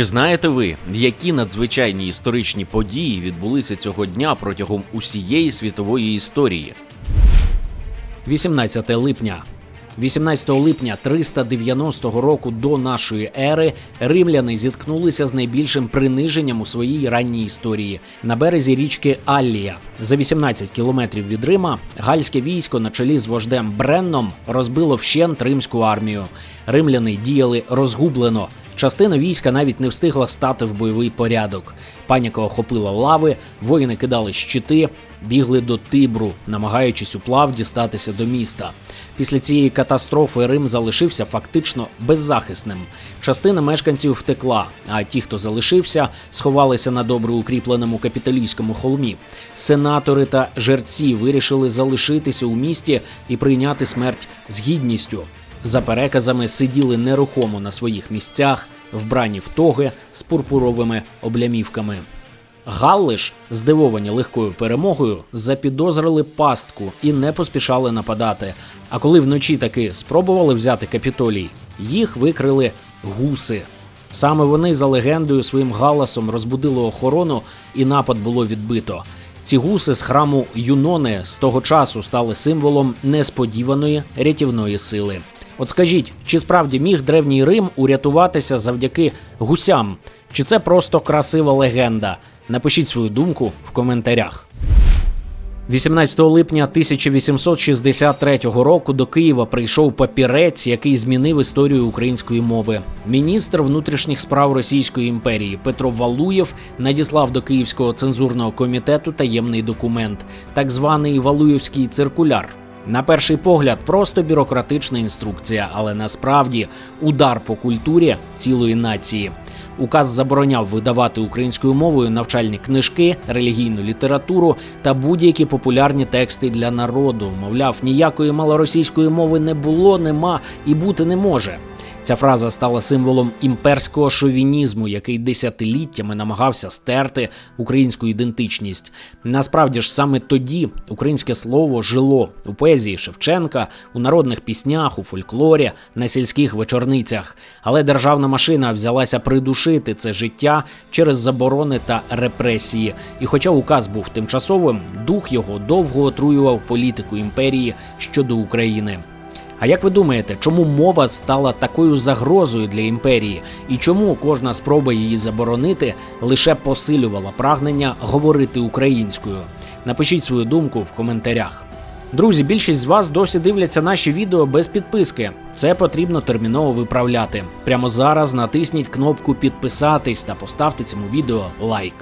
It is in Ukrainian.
Чи знаєте ви, які надзвичайні історичні події відбулися цього дня протягом усієї світової історії? 18 липня. 18 липня 390 року до нашої ери римляни зіткнулися з найбільшим приниженням у своїй ранній історії на березі річки Аллія. За 18 кілометрів від Рима гальське військо на чолі з вождем Бренном розбило вщент римську армію. Римляни діяли розгублено. Частина війська навіть не встигла стати в бойовий порядок. Паніка охопила лави, воїни кидали щити, бігли до Тибру, намагаючись уплав дістатися до міста. Після цієї катастрофи Рим залишився фактично беззахисним. Частина мешканців втекла, а ті, хто залишився, сховалися на добре укріпленому капітолійському холмі. Сенатори та жерці вирішили залишитися у місті і прийняти смерть з гідністю. За переказами сиділи нерухомо на своїх місцях, вбрані в тоги з пурпуровими облямівками. Галли ж, здивовані легкою перемогою, запідозрили пастку і не поспішали нападати. А коли вночі таки спробували взяти капітолій, їх викрили гуси. Саме вони за легендою своїм галасом розбудили охорону, і напад було відбито. Ці гуси з храму Юнони з того часу стали символом несподіваної рятівної сили. От скажіть, чи справді міг древній Рим урятуватися завдяки гусям? Чи це просто красива легенда? Напишіть свою думку в коментарях. 18 липня 1863 року до Києва прийшов папірець, який змінив історію української мови. Міністр внутрішніх справ Російської імперії Петро Валуєв надіслав до Київського цензурного комітету таємний документ, так званий Валуєвський циркуляр. На перший погляд, просто бюрократична інструкція, але насправді удар по культурі цілої нації. Указ забороняв видавати українською мовою навчальні книжки, релігійну літературу та будь-які популярні тексти для народу. Мовляв, ніякої малоросійської мови не було, нема і бути не може. Ця фраза стала символом імперського шовінізму, який десятиліттями намагався стерти українську ідентичність. Насправді ж саме тоді українське слово жило у поезії Шевченка, у народних піснях, у фольклорі, на сільських вечорницях. Але державна машина взялася придушити це життя через заборони та репресії. І хоча указ був тимчасовим, дух його довго отруював політику імперії щодо України. А як ви думаєте, чому мова стала такою загрозою для імперії, і чому кожна спроба її заборонити лише посилювала прагнення говорити українською? Напишіть свою думку в коментарях. Друзі, більшість з вас досі дивляться наші відео без підписки. Це потрібно терміново виправляти. Прямо зараз натисніть кнопку підписатись та поставте цьому відео лайк.